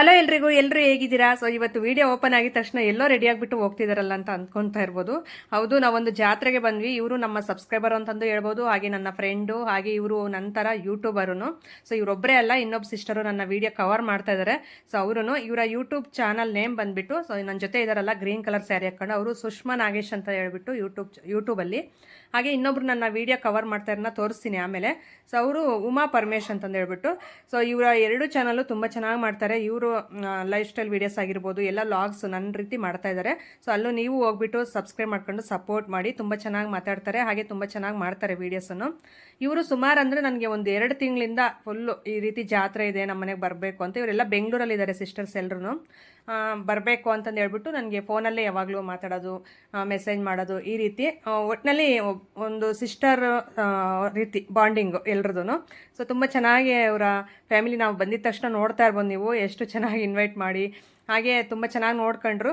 Hello ಎಲ್ರಿಗೂ ಎಲ್ಲರೂ ಹೇಗಿದ್ದೀರಾ? ಸೊ ಇವತ್ತು ವಿಡಿಯೋ ಓಪನ್ ಆಗಿದ ತಕ್ಷಣ ಎಲ್ಲೋ ರೆಡಿ ಆಗಿಬಿಟ್ಟು ಹೋಗ್ತಿದಾರಲ್ಲ ಅಂತ ಅಂದ್ಕೊತಾ ಇರ್ಬೋದು. ಹೌದು, ನಾವೊಂದು ಜಾತ್ರೆಗೆ ಬಂದ್ವಿ. ಇವರು ನಮ್ಮ ಸಬ್ಸ್ಕ್ರೈಬರ್ ಅಂತಂದು ಹೇಳ್ಬೋದು. ಹಾಗೆ ನನ್ನ ಫ್ರೆಂಡು ಹಾಗೆ ಇವರು ನಂತರ ಯೂಟ್ಯೂಬರು ಸೊ ಇವರೊಬ್ಬರೇ ಅಲ್ಲ, ಇನ್ನೊಬ್ಬ ಸಿಸ್ಟರು ನನ್ನ ವಿಡಿಯೋ ಕವರ್ ಮಾಡ್ತಾ ಇದ್ದಾರೆ ಸೊ ಅವರು ಇವರ ಯೂಟ್ಯೂಬ್ ಚಾನಲ್ ನೇಮ್ ಬಂದ್ಬಿಟ್ಟು ಸೊ ನನ್ನ ಜೊತೆ ಇದಾರಲ್ಲ ಗ್ರೀನ್ ಕಲರ್ ಸ್ಯಾರಿ ಹಾಕೊಂಡು, ಅವರು ಸುಷ್ಮಾ ನಾಗೇಶ್ ಅಂತ ಹೇಳ್ಬಿಟ್ಟು ಯೂಟ್ಯೂಬ್ ಯೂಟ್ಯೂಬಲ್ಲಿ ಹಾಗೆ ಇನ್ನೊಬ್ರು ನನ್ನ ವಿಡಿಯೋ ಕವರ್ ಮಾಡ್ತಾ ಇರೋದನ್ನ ತೋರಿಸ್ತೀನಿ ಆಮೇಲೆ. ಸೊ ಅವರು ಉಮಾ ಪರಮೇಶ್ ಅಂತಂದು ಹೇಳ್ಬಿಟ್ಟು. ಸೊ ಇವರ ಎರಡು ಚಾನಲ್ಲು ತುಂಬ ಚೆನ್ನಾಗಿ ಮಾಡ್ತಾರೆ. ಇವರು ಲೈಫ್ ಸ್ಟೈಲ್ ವೀಡಿಯೋಸ್ ಆಗಿರ್ಬೋದು, ಎಲ್ಲ ಲಾಗ್ಸ್ ನನ್ನ ರೀತಿ ಮಾಡ್ತಾ ಇದ್ದಾರೆ ಸೊ ಅಲ್ಲೂ ನೀವು ಹೋಗ್ಬಿಟ್ಟು ಸಬ್ಸ್ಕ್ರೈಬ್ ಮಾಡ್ಕೊಂಡು ಸಪೋರ್ಟ್ ಮಾಡಿ, ತುಂಬ ಚೆನ್ನಾಗಿ ಮಾತಾಡ್ತಾರೆ, ಹಾಗೆ ತುಂಬ ಚೆನ್ನಾಗಿ ಮಾಡ್ತಾರೆ ವೀಡಿಯೋಸನ್ನು ಇವರು ಸುಮಾರು ಅಂದರೆ ನನಗೆ ಒಂದು ಎರಡು ತಿಂಗಳಿಂದ ಫುಲ್ಲು ಈ ರೀತಿ ಜಾತ್ರೆ ಇದೆ ನಮ್ಮ ಮನೆಗೆ ಬರಬೇಕು ಅಂತ. ಇವರೆಲ್ಲ ಬೆಂಗಳೂರಲ್ಲಿ ಇದ್ದಾರೆ ಸಿಸ್ಟರ್ಸ್ ಎಲ್ಲರೂ ಬರಬೇಕು ಅಂತಂದು ಹೇಳ್ಬಿಟ್ಟು ನನಗೆ ಫೋನಲ್ಲೇ ಯಾವಾಗಲೂ ಮಾತಾಡೋದು ಮೆಸೇಜ್ ಮಾಡೋದು, ಈ ರೀತಿ. ಒಟ್ಟಿನಲ್ಲಿ ಒಂದು ಸಿಸ್ಟರ್ ರೀತಿ ಬಾಂಡಿಂಗು ಎಲ್ರದ್ದು ಸೊ ತುಂಬ ಚೆನ್ನಾಗಿ ಅವರ ಫ್ಯಾಮಿಲಿ ನಾವು ಬಂದಿದ್ದ ತಕ್ಷಣ ನೋಡ್ತಾ ಇರ್ಬೋದು ನೀವು, ಎಷ್ಟು ಚೆನ್ನಾಗಿ ಇನ್ವೈಟ್ ಮಾಡಿ. ಹಾಗೆ ತುಂಬ ಚೆನ್ನಾಗಿ ನೋಡ್ಕೊಂಡ್ರು.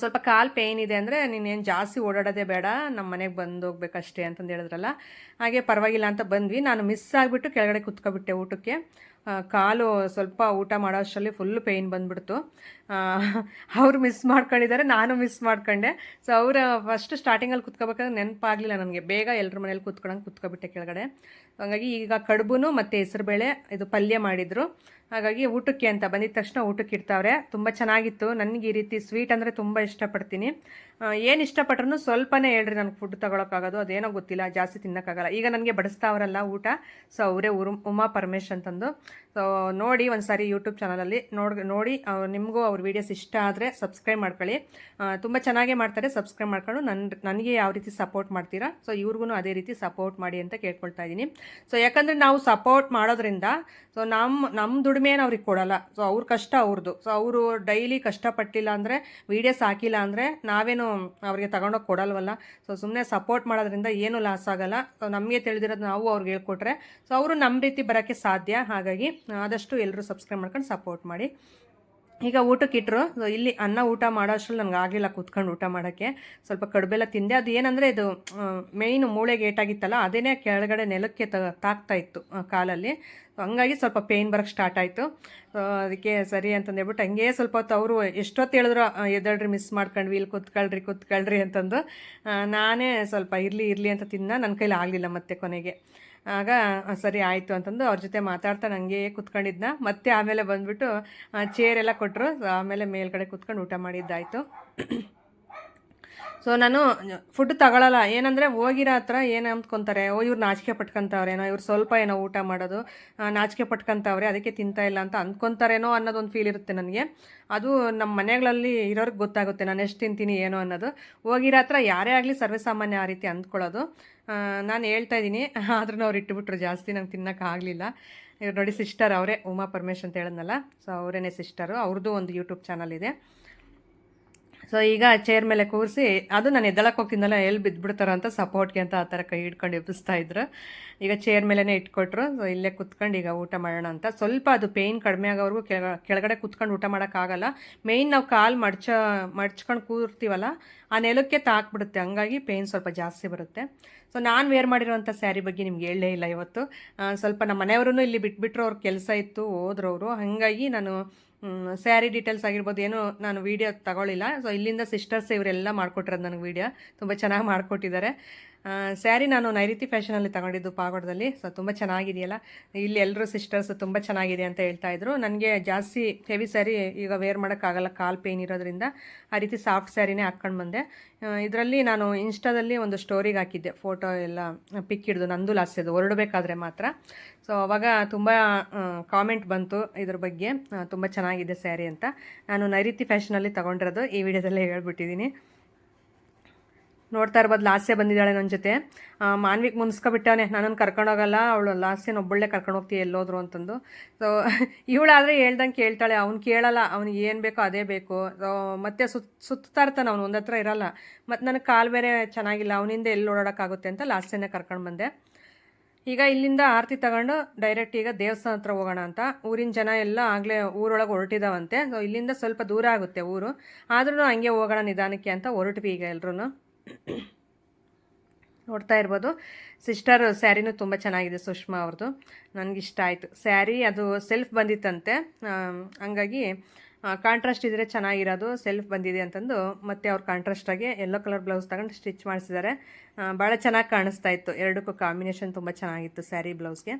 ಸ್ವಲ್ಪ ಕಾಲು ಪೇಯ್ನ್ ಇದೆ ಅಂದರೆ ನೀನೇನು ಜಾಸ್ತಿ ಓಡಾಡೋದೇ ಬೇಡ ನಮ್ಮ ಮನೆಗೆ ಬಂದು ಹೋಗ್ಬೇಕಷ್ಟೇ ಅಂತಂದು ಹೇಳಿದ್ರಲ್ಲ. ಹಾಗೆ ಪರವಾಗಿಲ್ಲ ಅಂತ ಬಂದ್ವಿ. ನಾನು ಮಿಸ್ ಆಗಿಬಿಟ್ಟು ಕೆಳಗಡೆ ಕುತ್ಕೊಬಿಟ್ಟೆ ಊಟಕ್ಕೆ. ಕಾಲು ಸ್ವಲ್ಪ ಊಟ ಮಾಡೋ ಅಷ್ಟರಲ್ಲಿ ಫುಲ್ಲು ಪೇಯ್ನ್ ಬಂದ್ಬಿಡ್ತು ಅವರು ಮಿಸ್ ಮಾಡ್ಕೊಂಡಿದ್ದಾರೆ, ನಾನು ಮಿಸ್ ಮಾಡ್ಕೊಂಡೆ. ಸೊ ಅವ್ರ ಫಸ್ಟ್ ಸ್ಟಾರ್ಟಿಂಗಲ್ಲಿ ಕುತ್ಕೋಬೇಕಾದ್ರೆ ನೆನಪಾಗಲಿಲ್ಲ ನನಗೆ. ಬೇಗ ಎಲ್ಲರ ಮನೇಲಿ ಕುತ್ಕೊಳಂಗೆ ಕುತ್ಕೊಬಿಟ್ಟೆ ಕೆಳಗಡೆ. ಹಾಗಾಗಿ ಈಗ ಕಡುಬುನು ಮತ್ತು ಹೆಸರುಬೇಳೆ ಇದು ಪಲ್ಯ ಮಾಡಿದರು. ಹಾಗಾಗಿ ಊಟಕ್ಕೆ ಅಂತ ಬಂದಿದ ತಕ್ಷಣ ಊಟಕ್ಕೆ ಇರ್ತಾವ್ರೆ ತುಂಬ ಚೆನ್ನಾಗಿತ್ತು. ನನಗೆ ಈ ರೀತಿ ಸ್ವೀಟ್ ಅಂದರೆ ತುಂಬ ಇಷ್ಟಪಡ್ತೀನಿ. ಏನು ಇಷ್ಟಪಟ್ರೂ ಸ್ವಲ್ಪನೇ ಹೇಳ್ರಿ ನನಗೆ ಫುಡ್ ತೊಗೊಳಕ್ಕಾಗೋದು. ಅದೇನೋ ಗೊತ್ತಿಲ್ಲ. ಜಾಸ್ತಿ ತಿನ್ನೋಕ್ಕಾಗಲ್ಲ. ಈಗ ನನಗೆ ಬಡಿಸ್ತಾವ್ರಲ್ಲ ಊಟ. ಸೊ ಅವರೇ ಉರು ಉಮಾ ಪರಮೇಶ್ ಅಂತಂದು. ಸೊ ನೋಡಿ ಒಂದು ಸಾರಿ ಯೂಟ್ಯೂಬ್ ಚಾನಲಲ್ಲಿ ನೋಡಿ ನೋಡಿ ನಿಮಗೂ ಅವ್ರ ವೀಡಿಯೋಸ್ ಇಷ್ಟ ಆದರೆ ಸಬ್ಸ್ಕ್ರೈಬ್ ಮಾಡ್ಕೊಳ್ಳಿ. ತುಂಬ ಚೆನ್ನಾಗೇ ಮಾಡ್ತಾರೆ ಸಬ್ಸ್ಕ್ರೈಬ್ ಮಾಡ್ಕೊಂಡು ನನ್ನ ನನಗೆ ಯಾವ ರೀತಿ ಸಪೋರ್ಟ್ ಮಾಡ್ತೀರಾ? ಸೊ ಇವ್ರಿಗೂ ಅದೇ ರೀತಿ ಸಪೋರ್ಟ್ ಮಾಡಿ ಅಂತ ಕೇಳ್ಕೊಳ್ತಾ ಇದ್ದೀನಿ. ಸೊ ಯಾಕಂದರೆ ನಾವು ಸಪೋರ್ಟ್ ಮಾಡೋದ್ರಿಂದ ಸೊ ನಮ್ಮ ನಮ್ಮ ದುಡಿಮೆನ ಅವ್ರಿಗೆ ಕೊಡೋಲ್ಲ. ಸೊ ಅವ್ರ ಕಷ್ಟ ಅವ್ರದ್ದು ಸೊ ಅವರು ಡೈಲಿ ಕಷ್ಟಪಟ್ಟಿಲ್ಲ ಅಂದರೆ ವೀಡಿಯೋಸ್ ಹಾಕಿಲ್ಲ ಅಂದರೆ ನಾವೇನು ಅವ್ರಿಗೆ ತಗೊಂಡೋಗಿ ಕೊಡಲ್ವಲ್ಲ? ಸೊ ಸುಮ್ಮನೆ ಸಪೋರ್ಟ್ ಮಾಡೋದ್ರಿಂದ ಏನೂ ಲಾಸ್ ಆಗಲ್ಲ. ಸೊ ನಮಗೆ ತಿಳಿದಿರೋದು ನಾವು ಅವ್ರಿಗೆ ಹೇಳ್ಕೊಟ್ರೆ. ಸೊ ಅವರು ನಮ್ಮ ರೀತಿ ಬರೋಕ್ಕೆ ಸಾಧ್ಯ. ಹಾಗಾಗಿ ಆದಷ್ಟು ಎಲ್ಲರೂ ಸಬ್ಸ್ಕ್ರೈಬ್ ಮಾಡ್ಕೊಂಡು ಸಪೋರ್ಟ್ ಮಾಡಿ. ಈಗ ಊಟಕ್ಕೆ ಇಟ್ಟರು ಇಲ್ಲಿ ಅನ್ನ ಊಟ ಮಾಡೋ ಅಷ್ಟ್ರಲ್ಲಿ ನನಗೆ ಆಗಲಿಲ್ಲ ಕೂತ್ಕೊಂಡು ಊಟ ಮಾಡೋಕ್ಕೆ. ಸ್ವಲ್ಪ ಕಡುಬೆಲ್ಲ ತಿಂದೆ. ಅದು ಏನಂದರೆ ಇದು ಮೇಯ್ನು ಮೂಳೆಗೆ ಏಟಾಗಿತ್ತಲ್ಲ ಅದೇನೇ ಕೆಳಗಡೆ ನೆಲಕ್ಕೆ ತಾಗ್ತಾ ಇತ್ತು ಕಾಲಲ್ಲಿ. ಹಂಗಾಗಿ ಸ್ವಲ್ಪ ಪೇಯ್ನ್ ಬರೋಕ್ಕೆ ಸ್ಟಾರ್ಟ್ ಆಯಿತು. ಅದಕ್ಕೆ ಸರಿ ಅಂತಂದೇಳ್ಬಿಟ್ಟು ಹಂಗೆ ಸ್ವಲ್ಪ ಹೊತ್ತು ಅವರು ಎಷ್ಟೊತ್ತು ಹೇಳಿದ್ರು ಆ, ಎದ್ದೇಳ್ರಿ ಮಿಸ್ ಮಾಡ್ಕೊಂಡ್ವಿ ಇಲ್ಲಿ ಕೂತ್ಕೊಳ್ರಿ ಕೂತ್ಕೊಳ್ರಿ ಅಂತಂದು. ನಾನೇ ಸ್ವಲ್ಪ ಇರಲಿ ಇರಲಿ ಅಂತ ತಿನ್ನ ನನ್ನ ಕೈಲಿ ಆಗಲಿಲ್ಲ ಮತ್ತೆ ಕೊನೆಗೆ. ಆಗ ಸರಿ ಆಯಿತು ಅಂತಂದು ಅವ್ರ ಜೊತೆ ಮಾತಾಡ್ತಾ ನನಗೆ ಕುತ್ಕೊಂಡಿದ್ನ. ಮತ್ತೆ ಆಮೇಲೆ ಬಂದ್ಬಿಟ್ಟು ಚೇರೆಲ್ಲ ಕೊಟ್ಟರು ಆಮೇಲೆ ಮೇಲ್ಗಡೆ ಕುತ್ಕೊಂಡು ಊಟ ಮಾಡಿದ್ದಾಯಿತು. ಸೊ ನಾನು ಫುಡ್ ತಗೊಳಲ್ಲ. ಏನಂದರೆ ಹೋಗಿರೋ ಹತ್ರ ಏನು ಅಂದ್ಕೊತಾರೆ, ಓ, ಇವ್ರು ನಾಚಿಕೆ ಪಟ್ಕೊಂತವ್ರೇನೋ, ಇವ್ರು ಸ್ವಲ್ಪ ಏನೋ ಊಟ ಮಾಡೋದು ನಾಚಿಕೆ ಪಟ್ಕೊಂತವ್ರೆ, ಅದಕ್ಕೆ ತಿಂತಾ ಇಲ್ಲ ಅಂತ ಅಂದ್ಕೊತಾರೇನೋ ಅನ್ನೋದೊಂದು ಫೀಲ್ ಇರುತ್ತೆ ನನಗೆ. ಅದು ನಮ್ಮ ಮನೆಗಳಲ್ಲಿ ಇರೋರಿಗೆ ಗೊತ್ತಾಗುತ್ತೆ, ನಾನು ಎಷ್ಟು ತಿಂತೀನಿ, ಏನೋ ಅನ್ನೋದು. ಹೋಗಿರೋ ಹತ್ರ ಯಾರೇ ಆಗಲಿ ಸರ್ವೇಸಾಮಾನ್ಯ ಆ ರೀತಿ ಅಂದ್ಕೊಳ್ಳೋದು. ನಾನು ಹೇಳ್ತಾ ಇದ್ದೀನಿ ಆದ್ರೂ ಅವ್ರು ಇಟ್ಟುಬಿಟ್ರು ಜಾಸ್ತಿ ನಂಗೆ ತಿನ್ನೋಕ್ಕಾಗಲಿಲ್ಲ ಇವ್ರು ನೋಡಿ ಸಿಸ್ಟರ್ ಅವರೇ, ಉಮಾ ಪರಮೇಶ್ ಅಂತ ಹೇಳಿದ್ನಲ್ಲ ಸೊ ಅವರೇನೆ ಸಿಸ್ಟರು ಅವ್ರದ್ದು ಒಂದು ಯೂಟ್ಯೂಬ್ ಚಾನಲ್ ಇದೆ. ಸೊ ಈಗ ಚೇರ್ ಮೇಲೆ ಕೂರಿಸಿ, ಅದು ನಾನು ಎದ್ದಳಕ್ಕೆ ಹೋಗ್ತಿದ್ದಲ್ಲ ಎಲ್ಲಿ ಬಿದ್ದುಬಿಡ್ತಾರೋ ಅಂತ ಸಪೋರ್ಟ್ಗೆ ಅಂತ ಆ ಥರ ಕೈ ಹಿಡ್ಕೊಂಡು ಎಬ್ಬಿಸ್ತಾ ಇದ್ರು. ಈಗ ಚೇರ್ ಮೇಲೇ ಇಟ್ಕೊಟ್ರು ಸೊ ಇಲ್ಲೇ ಕುತ್ಕೊಂಡು ಈಗ ಊಟ ಮಾಡೋಣ ಅಂತ. ಸ್ವಲ್ಪ ಅದು ಪೇಯ್ನ್ ಕಡಿಮೆ ಆಗೋವರೆಗೂ ಕೆಳ ಕೆಳಗಡೆ ಕುತ್ಕೊಂಡು ಊಟ ಮಾಡೋಕ್ಕಾಗಲ್ಲ ಮೇಯ್ನ್ ನಾವು ಕಾಲು ಮಡ್ಚ, ಮಡ್ಚ್ಕೊಂಡು ಕೂರ್ತೀವಲ್ಲ, ಆ ನೆಲಕ್ಕೆ ತಾಕ್ಬಿಡುತ್ತೆ. ಹಂಗಾಗಿ ಪೇಯ್ನ್ ಸ್ವಲ್ಪ ಜಾಸ್ತಿ ಬರುತ್ತೆ. ಸೊ ನಾನು ವೇರ್ ಮಾಡಿರುವಂಥ ಸ್ಯಾರಿ ಬಗ್ಗೆ ನಿಮ್ಗೆ ಹೇಳಲೇ ಇಲ್ಲ ಇವತ್ತು. ಸ್ವಲ್ಪ ನಮ್ಮ ಮನೆಯವರು ಇಲ್ಲಿ ಬಿಟ್ಬಿಟ್ರು, ಅವ್ರ ಕೆಲಸ ಇತ್ತು, ಹೋದ್ರವರು. ಹಾಗಾಗಿ ನಾನು ಸ್ಯಾರಿ ಡೀಟೇಲ್ಸ್ ಆಗಿರ್ಬೋದು, ಏನು ನಾನು ವೀಡಿಯೋ ತಗೊಳ್ಳಿಲ್ಲ. ಸೊ ಇಲ್ಲಿಂದ ಸಿಸ್ಟರ್ಸ್ ಇವರೆಲ್ಲ ಮಾಡಿಕೊಟ್ಟಿರೋದು ನನಗೆ ವೀಡಿಯೋ ತುಂಬ ಚೆನ್ನಾಗಿ ಮಾಡಿಕೊಟ್ಟಿದ್ದಾರೆ. ಸ್ಯಾರಿ ನಾನು ನೈರುತಿ ಫ್ಯಾಷನಲ್ಲಿ ತಗೊಂಡಿದ್ದು ಪಾಗೋಡದಲ್ಲಿ. ಸೊ ತುಂಬ ಚೆನ್ನಾಗಿದೆಯಲ್ಲ? ಇಲ್ಲಿ ಎಲ್ಲರೂ ಸಿಸ್ಟರ್ಸ್ ತುಂಬ ಚೆನ್ನಾಗಿದೆ ಅಂತ ಹೇಳ್ತಾ ಇದ್ರು. ನನಗೆ ಜಾಸ್ತಿ ಹೆವಿ ಸ್ಯಾರಿ ಈಗ ವೇರ್ ಮಾಡೋಕ್ಕಾಗಲ್ಲ, ಕಾಲ್ ಪೇನ್ ಇರೋದ್ರಿಂದ. ಆ ರೀತಿ ಸಾಫ್ಟ್ ಸ್ಯಾರಿನೇ ಹಾಕ್ಕೊಂಡು ಬಂದೆ. ಇದರಲ್ಲಿ ನಾನು ಇನ್ಸ್ಟಾದಲ್ಲಿ ಒಂದು ಸ್ಟೋರಿಗೆ ಹಾಕಿದ್ದೆ. ಫೋಟೋ ಎಲ್ಲ ಪಿಕ್ ಹಿಡಿದು ನಂದು ಲಾಸ್ಯದು ಹೊರಡಬೇಕಾದ್ರೆ ಮಾತ್ರ. ಸೊ ಅವಾಗ ತುಂಬ ಕಾಮೆಂಟ್ ಬಂತು ಇದ್ರ ಬಗ್ಗೆ. ತುಂಬ ಚೆನ್ನಾಗಿದೆ ಸ್ಯಾರಿ ಅಂತ. ನಾನು ನೈರುತಿ ಫ್ಯಾಷನಲ್ಲಿ ತಗೊಂಡಿರೋದು ಈ ವಿಡಿಯೋದಲ್ಲೇ ಹೇಳ್ಬಿಟ್ಟಿದ್ದೀನಿ. ನೋಡ್ತಾ ಇರ್ಬೋದು, ಲಾಸ್ಯ ಬಂದಿದ್ದಾಳೆ ನನ್ನ ಜೊತೆ. ಮಾನ್ವಿಕ್ ಮುನ್ಸ್ಕೊಬಿಟ್ಟವನೆ ಕರ್ಕೊಂಡು ಕರ್ಕೊಂಡೋಗಲ್ಲ, ಅವಳು ಲಾಸ್ಯನ ಕರ್ಕೊಂಡು ಹೋಗ್ತೀವಿ ಎಲ್ಲೋದ್ರು ಅಂತಂದು. ಸೊ ಇವಳಾದರೆ ಹೇಳ್ದಂಗೆ ಕೇಳ್ತಾಳೆ, ಅವ್ನು ಕೇಳಲ್ಲ, ಅವ್ನಿಗೆ ಏನು ಬೇಕೋ ಅದೇ ಬೇಕು. ಸೊ ಮತ್ತೆ ಸುತ್ತ ಸುತ್ತಾ ಇರ್ತಾನೆ ಅವ್ನು ಒಂದತ್ರ ಇರಲ್ಲ. ಮತ್ತು ನನಗೆ ಕಾಲು ಬೇರೆ ಚೆನ್ನಾಗಿಲ್ಲ, ಅವನಿಂದ ಎಲ್ಲಿ ಓಡಾಡೋಕ್ಕಾಗುತ್ತೆ ಅಂತ ಲಾಸ್ಯನೇ ಕರ್ಕೊಂಡು ಬಂದೆ. ಈಗ ಇಲ್ಲಿಂದ ಆರತಿ ತಗೊಂಡು ಡೈರೆಕ್ಟ್ ಈಗ ದೇವಸ್ಥಾನ ಹತ್ರ ಹೋಗೋಣ ಅಂತ. ಊರಿನ ಜನ ಎಲ್ಲ ಆಗಲೇ ಊರೊಳಗೆ ಹೊರಟಿದಾವಂತೆ. ಸೊ ಇಲ್ಲಿಂದ ಸ್ವಲ್ಪ ದೂರ ಆಗುತ್ತೆ ಊರು. ಆದ್ರೂ ಹಂಗೆ ಹೋಗೋಣ ನಿಧಾನಕ್ಕೆ ಅಂತ ಹೊರಟ್ವಿ ಈಗ ಎಲ್ರೂ ನೋಡ್ತಾ ಇರ್ಬೋದು. ಸಿಸ್ಟರ್ ಸ್ಯಾರಿನೂ ತುಂಬ ಚೆನ್ನಾಗಿದೆ ಸುಷ್ಮಾ ಅವ್ರದ್ದು ನನಗಿಷ್ಟ ಆಯಿತು. ಸ್ಯಾರಿ ಅದು ಸೆಲ್ಫ್ ಬಂದಿತ್ತಂತೆ. ಹಂಗಾಗಿ ಕಾಂಟ್ರಾಸ್ಟ್ ಇದ್ದರೆ ಚೆನ್ನಾಗಿರೋದು ಸೆಲ್ಫ್ ಬಂದಿದೆ ಅಂತಂದು, ಮತ್ತೆ ಅವ್ರು ಕಾಂಟ್ರಾಸ್ಟಾಗಿ ಯೆಲ್ಲೋ ಕಲರ್ ಬ್ಲೌಸ್ ತಗೊಂಡು ಸ್ಟಿಚ್ ಮಾಡಿಸಿದ್ದಾರೆ ಭಾಳ ಚೆನ್ನಾಗಿ ಕಾಣಿಸ್ತಾ ಇತ್ತು. ಎರಡಕ್ಕೂ ಕಾಂಬಿನೇಷನ್ ತುಂಬ ಚೆನ್ನಾಗಿತ್ತು ಸ್ಯಾರಿ ಬ್ಲೌಸ್ಗೆ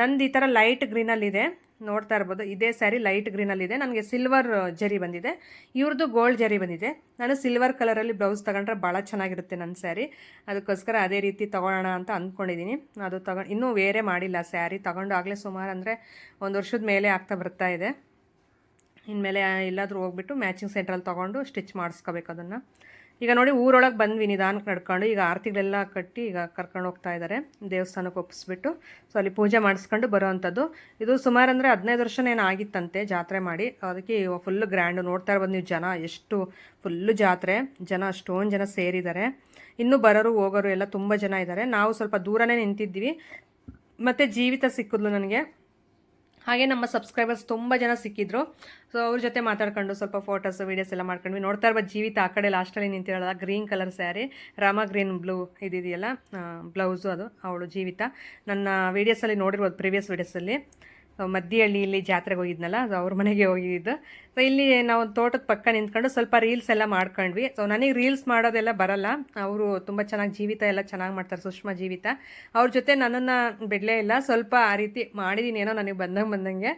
ನಂದು ಈ ಥರ ಲೈಟ್ ಗ್ರೀನಲ್ಲಿದೆ ನೋಡ್ತಾ ಇರ್ಬೋದು. ಇದೇ ಸ್ಯಾರಿ ಲೈಟ್ ಗ್ರೀನಲ್ಲಿದೆ ನನಗೆ ಸಿಲ್ವರ್ ಜರಿ ಬಂದಿದೆ. ಇವ್ರದ್ದು ಗೋಲ್ಡ್ ಜರಿ ಬಂದಿದೆ. ನಾನು ಸಿಲ್ವರ್ ಕಲರಲ್ಲಿ ಬ್ಲೌಸ್ ತಗೊಂಡ್ರೆ ಭಾಳ ಚೆನ್ನಾಗಿರುತ್ತೆ ನನ್ನ ಸ್ಯಾರಿ ಅದಕ್ಕೋಸ್ಕರ ಅದೇ ರೀತಿ ತೊಗೊಳ್ಳೋಣ ಅಂತ ಅಂದ್ಕೊಂಡಿದ್ದೀನಿ ಅದು ತಗೊಂಡು ಇನ್ನೂ ಬೇರೆ ಮಾಡಿಲ್ಲ ಸ್ಯಾರಿ ತಗೊಂಡು ಆಗಲೇ ಸುಮಾರು ಅಂದರೆ ಒಂದು ವರ್ಷದ ಮೇಲೆ ಆಗ್ತಾ ಬರ್ತಾ ಇದೆ. ಇನ್ಮೇಲೆ ಎಲ್ಲಾದರೂ ಹೋಗ್ಬಿಟ್ಟು ಮ್ಯಾಚಿಂಗ್ ಸೆಂಟ್ರಲ್ಲಿ ತೊಗೊಂಡು ಸ್ಟಿಚ್ ಮಾಡಿಸ್ಕೋಬೇಕು ಅದನ್ನು. ಈಗ ನೋಡಿ ಊರೊಳಗೆ ಬಂದ್ವಿ ನಿಧಾನಕ್ಕೆ ನಡ್ಕೊಂಡು ಈಗ ಆರತಿಗಳೆಲ್ಲ ಕಟ್ಟಿ ಈಗ ಕರ್ಕೊಂಡು ಹೋಗ್ತಾ ಇದ್ದಾರೆ ದೇವಸ್ಥಾನಕ್ಕೆ ಒಪ್ಪಿಸ್ಬಿಟ್ಟು ಸೊ ಅಲ್ಲಿ ಪೂಜೆ ಮಾಡಿಸ್ಕೊಂಡು ಬರೋವಂಥದ್ದು ಇದು ಸುಮಾರು ಅಂದರೆ ಹದಿನೈದು ವರ್ಷನೇನು ಆಗಿತ್ತಂತೆ ಜಾತ್ರೆ ಮಾಡಿ. ಅದಕ್ಕೆ ಫುಲ್ಲು ಗ್ರ್ಯಾಂಡು ನೋಡ್ತಾ ಇರ್ಬೋದು ನೀವು ಜನ. ಎಷ್ಟು ಫುಲ್ಲು ಜಾತ್ರೆ. ಜನ ಅಷ್ಟೊಂದು ಜನ ಸೇರಿದ್ದಾರೆ ಇನ್ನೂ ಬರೋರು, ಹೋಗೋರು ಎಲ್ಲ ತುಂಬ ಜನ ಇದ್ದಾರೆ ನಾವು ಸ್ವಲ್ಪ ದೂರನೇ ನಿಂತಿದ್ವಿ ಮತ್ತು ಜೀವಿತ ಸಿಕ್ಕಿದ್ಲು ನನಗೆ. ಹಾಗೆ ನಮ್ಮ ಸಬ್ಸ್ಕ್ರೈಬರ್ಸ್ ತುಂಬ ಜನ ಸಿಕ್ಕಿದ್ರು. ಸೊ ಅವ್ರ ಜೊತೆ ಮಾತಾಡ್ಕೊಂಡು ಸ್ವಲ್ಪ ಫೋಟೋಸ್ ವೀಡಿಯೋಸ್ ಎಲ್ಲ ಮಾಡ್ಕೊಂಡ್ವಿ. ನೋಡ್ತಾ ಇರ್ಬೋದು, ಜೀವಿತ ಆ ಕಡೆ ಲಾಸ್ಟಲ್ಲಿ ನಿಂತಿರೋಲ್ಲ green colour sari Rama green blue ಇದಿದೆಯಲ್ಲ blouse ಅದು, ಅವಳು ಜೀವಿತ. ನನ್ನ ವೀಡಿಯೋಸಲ್ಲಿ ನೋಡಿರ್ಬೋದು ಪ್ರೀವಿಯಸ್ ವೀಡಿಯೋಸಲ್ಲಿ ಮದ್ದಿಹಳ್ಳಿಯಲ್ಲಿ ಜಾತ್ರೆಗೆ ಹೋಗಿದ್ನಲ್ಲ ಸೊ ಅವ್ರ ಮನೆಗೆ ಹೋಗಿದ್ದು. ಸೊ ಇಲ್ಲಿ ನಾವು ತೋಟದ ಪಕ್ಕ ನಿಂತ್ಕೊಂಡು ಸ್ವಲ್ಪ ರೀಲ್ಸ್ ಎಲ್ಲ ಮಾಡ್ಕೊಂಡ್ವಿ. ಸೊ ನನಗೆ ರೀಲ್ಸ್ ಮಾಡೋದೆಲ್ಲ ಬರಲ್ಲ. ಅವರು ತುಂಬ ಚೆನ್ನಾಗಿ ಜೀವಿತ, ಎಲ್ಲ ಚೆನ್ನಾಗಿ ಮಾಡ್ತಾರೆ ಸುಷ್ಮಾ ಜೀವಿತ. ಅವ್ರ ಜೊತೆ ನನ್ನನ್ನು ಬಿಡಲೇ ಇಲ್ಲ. ಸ್ವಲ್ಪ ಆ ರೀತಿ ಮಾಡಿದ್ದೀನಿ ಏನೋ ನನಗೆ ಬಂದಂಗೆ ಬಂದಂಗೆ.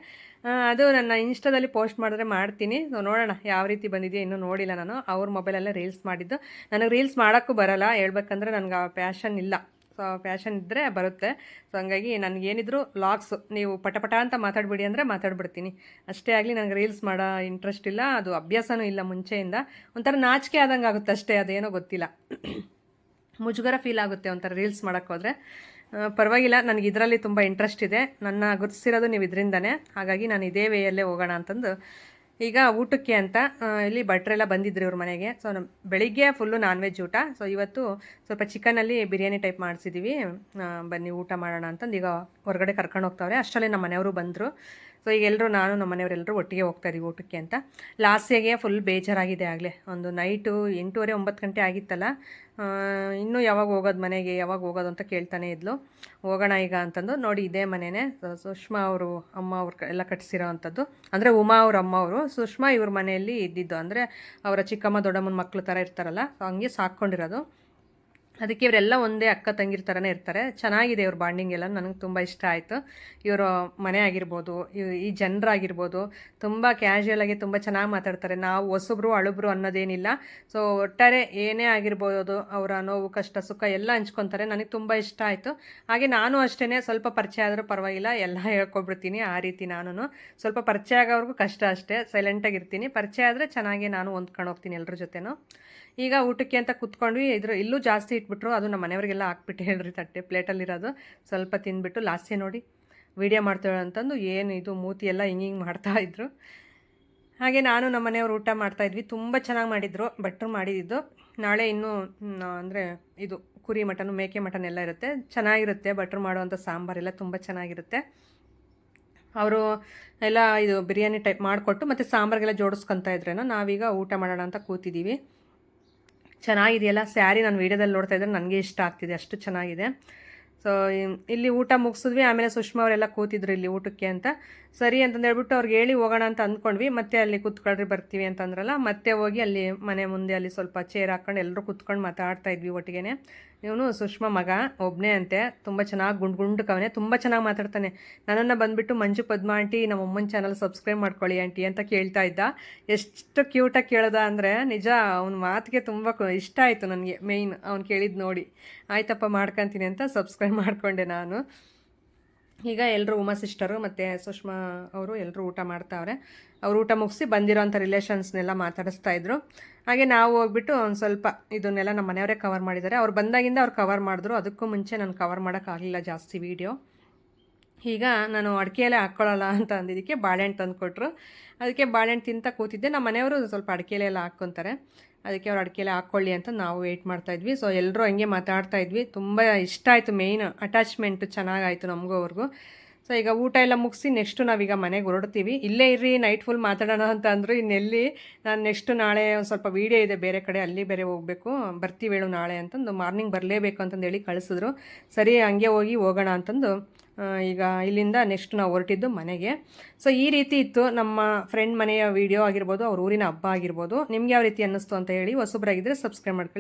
ಅದು ನನ್ನ ಇನ್ಸ್ಟಾದಲ್ಲಿ ಪೋಸ್ಟ್ ಮಾಡಿದ್ರೆ ಮಾಡ್ತೀನಿ. ಸೊ ನೋಡೋಣ ಯಾವ ರೀತಿ ಬಂದಿದೆಯೋ ಇನ್ನೂ ನೋಡಿಲ್ಲ ನಾನು. ಅವ್ರ ಮೊಬೈಲೆಲ್ಲ ರೀಲ್ಸ್ ಮಾಡಿದ್ದು. ನನಗೆ ರೀಲ್ಸ್ ಮಾಡೋಕ್ಕೂ ಬರಲ್ಲ. ಹೇಳ್ಬೇಕಂದ್ರೆ ನನಗೆ ಆ ಪ್ಯಾಷನ್ ಇಲ್ಲ. ಸೊ ಫ್ಯಾಷನ್ ಇದ್ದರೆ ಬರುತ್ತೆ. ಸೊ ಹಂಗಾಗಿ ನನಗೇನಿದ್ರು ಲಾಗ್ಸ್ ನೀವು ಪಟಪಟ ಅಂತ ಮಾತಾಡ್ಬಿಡಿ ಅಂದರೆ ಮಾತಾಡ್ಬಿಡ್ತೀನಿ. ಅಷ್ಟೇ ಆಗಲಿ ನನಗೆ ರೀಲ್ಸ್ ಮಾಡೋ ಇಂಟ್ರೆಸ್ಟ್ ಇಲ್ಲ, ಅದು ಅಭ್ಯಾಸನೂ ಇಲ್ಲ ಮುಂಚೆಯಿಂದ. ಒಂಥರ ನಾಚಿಕೆ ಆದಂಗೆ ಆಗುತ್ತೆ ಅಷ್ಟೇ, ಅದೇನೋ ಗೊತ್ತಿಲ್ಲ. ಮುಜುಗರ ಫೀಲ್ ಆಗುತ್ತೆ ಒಂಥರ ರೀಲ್ಸ್ ಮಾಡೋಕ್ಕೋದ್ರೆ ಪರವಾಗಿಲ್ಲ, ನನಗೆ ಇದರಲ್ಲಿ ತುಂಬ ಇಂಟ್ರೆಸ್ಟ್ ಇದೆ. ನನ್ನ ಗುರುತಿಸಿರೋದು ನೀವು ಇದರಿಂದನೇ. ಹಾಗಾಗಿ ನಾನು ಇದೇ ವೇಯಲ್ಲೇ ಹೋಗೋಣ ಅಂತಂದು ಈಗ ಊಟಕ್ಕೆ ಅಂತ ಇಲ್ಲಿ ಭಟ್ರೆಲ್ಲ ಬಂದಿದ್ರು ಇವ್ರ ಮನೆಗೆ. ಸೊ ನಮ್ಮ ಬೆಳಿಗ್ಗೆ ಫುಲ್ಲು ನಾನ್ ವೆಜ್ ಊಟ. ಸೊ ಇವತ್ತು ಸ್ವಲ್ಪ ಚಿಕನಲ್ಲಿ ಬಿರಿಯಾನಿ ಟೈಪ್ ಮಾಡಿಸಿದ್ದೀವಿ ಬನ್ನಿ ಊಟ ಮಾಡೋಣ ಅಂತಂದು ಈಗ ಹೊರಗಡೆ ಕರ್ಕೊಂಡು ಹೋಗ್ತಾವ್ರೆ. ಅಷ್ಟರಲ್ಲಿ ನಮ್ಮ ಮನೆಯವರು ಬಂದರು. ಸೊ ಈಗ ಎಲ್ಲರೂ ನಾನು, ನಮ್ಮ ಮನೆಯವರೆಲ್ಲರೂ ಒಟ್ಟಿಗೆ ಹೋಗ್ತಾ ಇದ್ದೀವಿ ಊಟಕ್ಕೆ ಅಂತ. ಲಾಸ್ಟಿಗೆ ಫುಲ್ ಬೇಜಾರಾಗಿದೆ ಆಗಲೇ. ಒಂದು ನೈಟು ಎಂಟೂವರೆ, ಒಂಬತ್ತು ಗಂಟೆ ಆಗಿತ್ತಲ್ಲ. ಇನ್ನೂ ಯಾವಾಗ ಹೋಗೋದು ಮನೆಗೆ, ಯಾವಾಗ ಹೋಗೋದು ಅಂತ ಕೇಳ್ತಾನೆ ಇದ್ಲು. ಹೋಗೋಣ ಈಗ ಅಂತಂದು. ನೋಡಿ, ಇದೇ ಮನೆಯೇ ಸುಷ್ಮಾ ಅವರು, ಅಮ್ಮ ಅವ್ರ ಎಲ್ಲ ಕಟ್ಸಿರೋ ಅಂಥದ್ದು ಅಂದರೆ ಉಮಾ ಅವ್ರ ಅಮ್ಮ ಅವರು. ಸುಷ್ಮಾ ಇವ್ರ ಮನೆಯಲ್ಲಿ ಇದ್ದಿದ್ದು. ಅಂದರೆ ಅವರ ಚಿಕ್ಕಮ್ಮ, ದೊಡ್ಡಮ್ಮನ ಮಕ್ಕಳು ಥರ ಇರ್ತಾರಲ್ಲ. ಹಂಗೆ ಸಾಕ್ಕೊಂಡಿರೋದು. ಅದಕ್ಕೆ ಇವರೆಲ್ಲ ಒಂದೇ ಅಕ್ಕ ತಂಗಿರ ಥರನೇ ಇರ್ತಾರೆ. ಚೆನ್ನಾಗಿದೆ ಇವ್ರ ಬಾಂಡಿಂಗ್ ಎಲ್ಲ, ನನಗೆ ತುಂಬ ಇಷ್ಟ ಆಯಿತು. ಇವರು ಮನೆ ಆಗಿರ್ಬೋದು, ಈ ಜನರಾಗಿರ್ಬೋದು, ತುಂಬ ಕ್ಯಾಶುವಲ್ ಆಗಿ ತುಂಬ ಚೆನ್ನಾಗಿ ಮಾತಾಡ್ತಾರೆ. ನಾವು ಹೊಸಬ್ರು, ಅಳುಬ್ರು ಅನ್ನೋದೇನಿಲ್ಲ. ಸೊ ಒಟ್ಟಾರೆ ಏನೇ ಆಗಿರ್ಬೋದು, ಅವರ ನೋವು, ಕಷ್ಟ, ಸುಖ ಎಲ್ಲ ಹಂಚ್ಕೊತಾರೆ. ನನಗೆ ತುಂಬ ಇಷ್ಟ ಆಯಿತು. ಹಾಗೆ ನಾನು ಅಷ್ಟೇ ಸ್ವಲ್ಪ ಪರಿಚಯ ಆದರೂ ಪರವಾಗಿಲ್ಲ. ಎಲ್ಲ ಹೇಳ್ಕೊಬಿಡ್ತೀನಿ ಆ ರೀತಿ ನಾನು ಸ್ವಲ್ಪ ಪರಿಚಯ ಆಗೋವ್ರಿಗೂ ಕಷ್ಟ ಅಷ್ಟೇ. ಸೈಲೆಂಟಾಗಿರ್ತೀನಿ ಪರಿಚಯ ಆದರೆ ಚೆನ್ನಾಗಿ ನಾನು ಹೊಂದ್ಕೊಂಡು ಹೋಗ್ತೀನಿ ಎಲ್ಲರ ಜೊತೆನೂ. ಈಗ ಊಟಕ್ಕೆ ಅಂತ ಕುತ್ಕೊಂಡ್ವಿ, ಇದ್ರ ಇಲ್ಲೂ ಜಾಸ್ತಿ ಇಟ್ಬಿಟ್ರು, ಅದು ನಮ್ಮ ಮನೆಯವರಿಗೆಲ್ಲ ಹಾಕ್ಬಿಟ್ಟು ಹೇಳ್ರಿ ತಟ್ಟೆ ಪ್ಲೇಟಲ್ಲಿರೋದು ಸ್ವಲ್ಪ ತಿಂದ್ಬಿಟ್ಟು ಲಾಸ್ಟೇ ನೋಡಿ. ವೀಡಿಯೋ ಮಾಡ್ತೇವೆ ಅಂತಂದು ಏನು ಇದು ಮೂತಿ ಎಲ್ಲ ಹಿಂಗೆ ಹಿಂಗೆ ಮಾಡ್ತಾ ಇದ್ರು. ಹಾಗೆ ನಾನು ನಮ್ಮ ಮನೆಯವರು ಊಟ ಮಾಡ್ತಾ ಇದ್ವಿ. ತುಂಬ ಚೆನ್ನಾಗಿ ಮಾಡಿದ್ರು ಭಟ್ರು ಮಾಡಿದ್ದು. ನಾಳೆ ಇನ್ನೂ ಅಂದರೆ ಇದು ಕುರಿ ಮಟನ್, ಮೇಕೆ ಮಟನ್ ಎಲ್ಲ ಇರುತ್ತೆ. ಚೆನ್ನಾಗಿರುತ್ತೆ ಭಟ್ರು ಮಾಡುವಂಥ ಸಾಂಬಾರೆಲ್ಲ ತುಂಬ ಚೆನ್ನಾಗಿರುತ್ತೆ. ಅವರು ಎಲ್ಲ ಇದು ಬಿರಿಯಾನಿ ಟೈಪ್ ಮಾಡಿಕೊಟ್ಟು ಮತ್ತು ಸಾಂಬಾರಿಗೆಲ್ಲ ಜೋಡಿಸ್ಕೊತಾ ಇದ್ರೇನೋ, ನಾವೀಗ ಊಟ ಮಾಡೋಣ ಅಂತ ಕೂತಿದ್ದೀವಿ. ಚೆನ್ನಾಗಿದೆಯಲ್ಲ ಸ್ಯಾರಿ ನಾನು ವೀಡಿಯೋದಲ್ಲಿ ನೋಡ್ತಾ ಇದ್ದರೆ ನನಗೆ ಇಷ್ಟ ಆಗ್ತಿದೆ ಅಷ್ಟು ಚೆನ್ನಾಗಿದೆ. ಸೊ ಇಲ್ಲಿ ಊಟ ಮುಗಿಸಿದ್ವಿ, ಆಮೇಲೆ ಸುಷ್ಮಾ ಅವರೆಲ್ಲ ಕೂತಿದ್ರು ಇಲ್ಲಿ ಊಟಕ್ಕೆ ಅಂತ. ಸರಿ ಅಂತಂದು ಹೇಳ್ಬಿಟ್ಟು ಅವ್ರಿಗೆ ಹೇಳಿ ಹೋಗೋಣ ಅಂತ ಅಂದ್ಕೊಂಡ್ವಿ. ಮತ್ತೆ ಅಲ್ಲಿ ಕೂತ್ಕೊಳ್ರಿ, ಬರ್ತೀವಿ ಅಂತಂದ್ರಲ್ಲ, ಮತ್ತೆ ಹೋಗಿ ಅಲ್ಲಿ ಮನೆ ಮುಂದೆ ಅಲ್ಲಿ ಸ್ವಲ್ಪ ಚೇರ್ ಹಾಕೊಂಡು ಎಲ್ಲರೂ ಕೂತ್ಕೊಂಡು ಮಾತಾಡ್ತಾ ಇದ್ವಿ ಒಟ್ಟಿಗೆ ಇವನು ಸುಷ್ಮಾ ಮಗ ಒಬ್ಬನೇ ಅಂತೆ. ತುಂಬ ಚೆನ್ನಾಗಿ ಗುಂಡು ಕವನೆ ತುಂಬ ಚೆನ್ನಾಗಿ ಮಾತಾಡ್ತಾನೆ. ನನ್ನನ್ನು ಬಂದುಬಿಟ್ಟು ಮಂಜು ಪದ್ಮ ಆಂಟಿ, ನಮ್ಮ ಅಮ್ಮನ ಚಾನಲ್ ಸಬ್ಸ್ಕ್ರೈಬ್ ಮಾಡ್ಕೊಳ್ಳಿ ಆಂಟಿ ಅಂತ ಕೇಳ್ತಾ ಇದ್ದ. ಎಷ್ಟು ಕ್ಯೂಟಾಗಿ ಕೇಳ್ದ ಅಂದರೆ ನಿಜ, ಅವನ ಮಾತಿಗೆ ತುಂಬ ಇಷ್ಟ ಆಯಿತು ನನಗೆ ಮೇಯ್ನ್ ಅವ್ನು ಕೇಳಿದ್ದು ನೋಡಿ. ಆಯ್ತಪ್ಪ ಮಾಡ್ಕೊಂತೀನಿ ಅಂತ ಸಬ್ಸ್ಕ್ರೈಬ್ ಮಾಡಿಕೊಂಡೆ ನಾನು. ಈಗ ಎಲ್ಲರೂ ಉಮಾ ಸಿಸ್ಟರು ಮತ್ತು ಸುಷ್ಮಾ ಅವರು ಎಲ್ಲರೂ ಊಟ ಮಾಡ್ತಾವ್ರೆ. ಅವ್ರು ಊಟ ಮುಗಿಸಿ ಬಂದಿರೋಂಥ ರಿಲೇಷನ್ಸ್ನೆಲ್ಲ ಮಾತಾಡಿಸ್ತಾ ಇದ್ರು. ಹಾಗೆ ನಾವು ಹೋಗ್ಬಿಟ್ಟು ಒಂದು ಸ್ವಲ್ಪ ಇದನ್ನೆಲ್ಲ ನಮ್ಮ ಮನೆಯವರೇ ಕವರ್ ಮಾಡಿದ್ದಾರೆ. ಅವ್ರು ಬಂದಾಗಿಂದ ಅವ್ರು ಕವರ್ ಮಾಡಿದ್ರು. ಅದಕ್ಕೂ ಮುಂಚೆ ನಾನು ಕವರ್ ಮಾಡೋಕ್ಕಾಗಲಿಲ್ಲ ಜಾಸ್ತಿ ವೀಡಿಯೋ ಈಗ ನಾನು ಅಡಿಕೆಯಲ್ಲೇ ಹಾಕ್ಕೊಳ್ಳಲ್ಲ ಅಂತ ಅಂದಿದ್ದಕ್ಕೆ ಬಾಳೆಹಣ್ಣು ತಂದು ಕೊಟ್ಟರು ಅದಕ್ಕೆ ಬಾಳೆಹಣ್ಣು ತಿಂತ ಕೂತಿದ್ದೆ. ನಮ್ಮ ಮನೆಯವರು ಸ್ವಲ್ಪ ಅಡಿಕೆಯಲ್ಲೆಲ್ಲ ಹಾಕ್ಕೊತಾರೆ. ಅದಕ್ಕೆ ಅವ್ರು ಅಡಿಕೆಲೆ ಹಾಕ್ಕೊಳ್ಳಿ ಅಂತ ನಾವು ವೆಯ್ಟ್ ಮಾಡ್ತಾ ಇದ್ವಿ. ಸೊ ಎಲ್ಲರೂ ಹಂಗೆ ಮಾತಾಡ್ತಾ ಇದ್ವಿ. ತುಂಬ ಇಷ್ಟ ಆಯಿತು ಮೇಯ್ನ್ ಅಟ್ಯಾಚ್ಮೆಂಟ್ ಚೆನ್ನಾಗಾಯಿತು ನಮಗೂ ಅವ್ರಿಗೂ. ಸೊ ಈಗ ಊಟ ಎಲ್ಲ ಮುಗಿಸಿ ನೆಕ್ಸ್ಟು ನಾವೀಗ ಮನೆಗೆ ಹೊರಡ್ತೀವಿ. ಇಲ್ಲೇ ಇರ್ರಿ ನೈಟ್ ಫುಲ್ ಮಾತಾಡೋಣ ಅಂತ ಅಂದರು ಇನ್ನೆಲ್ಲಿ ನಾನು ನೆಕ್ಸ್ಟ್ ನಾಳೆ ಒಂದು ಸ್ವಲ್ಪ ವೀಡಿಯೋ ಇದೆ ಬೇರೆ ಕಡೆ, ಅಲ್ಲಿ ಬೇರೆ ಹೋಗಬೇಕು. ಬರ್ತೀವಿ ಹೇಳು ನಾಳೆ ಅಂತಂದು ಮಾರ್ನಿಂಗ್ ಬರಲೇಬೇಕು ಅಂತಂದು ಹೇಳಿ ಕಳಿಸಿದ್ರು. ಸರಿ, ಹಂಗೆ ಹೋಗಿ ಹೋಗೋಣ ಅಂತಂದು ಈಗ ಇಲ್ಲಿಂದ ನೆಕ್ಸ್ಟ್ ನಾವು ಹೊರಟಿದ್ದು ಮನೆಗೆ. ಸೊ ಈ ರೀತಿ ಇತ್ತು ನಮ್ಮ ಫ್ರೆಂಡ್ ಮನೆಯ ವಿಡಿಯೋ ಆಗಿರ್ಬೋದು, ಅವ್ರ ಊರಿನ ಹಬ್ಬ ಆಗಿರ್ಬೋದು. ನಿಮ್ಗೆ ಯಾವ ರೀತಿ ಅನ್ನಿಸ್ತು ಅಂತ ಹೇಳಿ ಹೊಸಬ್ರಾಗಿದ್ದರೆ ಸಬ್ಸ್ಕ್ರೈಬ್ ಮಾಡ್ಕೊಳ್ಳಿ.